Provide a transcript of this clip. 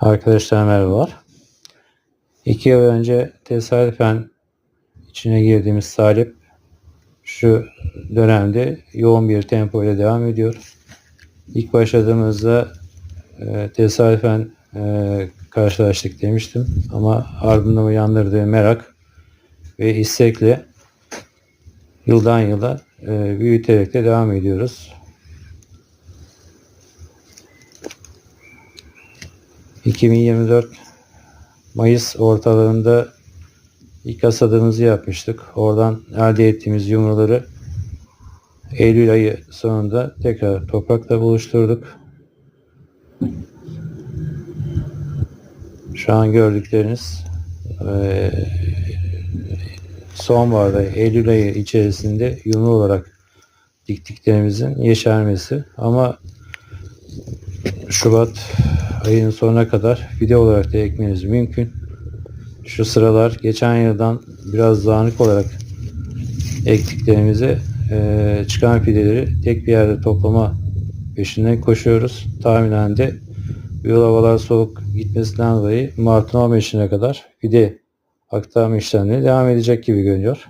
Arkadaşlar merhabalar. İki yıl önce tesadüfen içine girdiğimiz salip şu dönemde yoğun bir tempo ile devam ediyor. İlk başladığımızda e, tesadüfen e, karşılaştık demiştim ama ardından uyandırdığı merak ve istekle yıldan yıla e, büyüterek de devam ediyoruz. 2024 Mayıs ortalarında ilk hasadımızı yapmıştık. Oradan elde ettiğimiz yumruları Eylül ayı sonunda tekrar toprakla buluşturduk. Şu an gördükleriniz eee, sonbaharda Eylül ayı içerisinde yumru olarak diktiklerimizin yeşermesi ama Şubat ayının sonuna kadar video olarak da ekmeniz mümkün. Şu sıralar geçen yıldan biraz dağınık olarak ektiklerimizi eee, çıkan fideleri tek bir yerde toplama peşinden koşuyoruz. Tahminen de yıl havalar soğuk gitmesinden dolayı Mart'ın 15'ine kadar fide aktarma işlemleri devam edecek gibi görünüyor.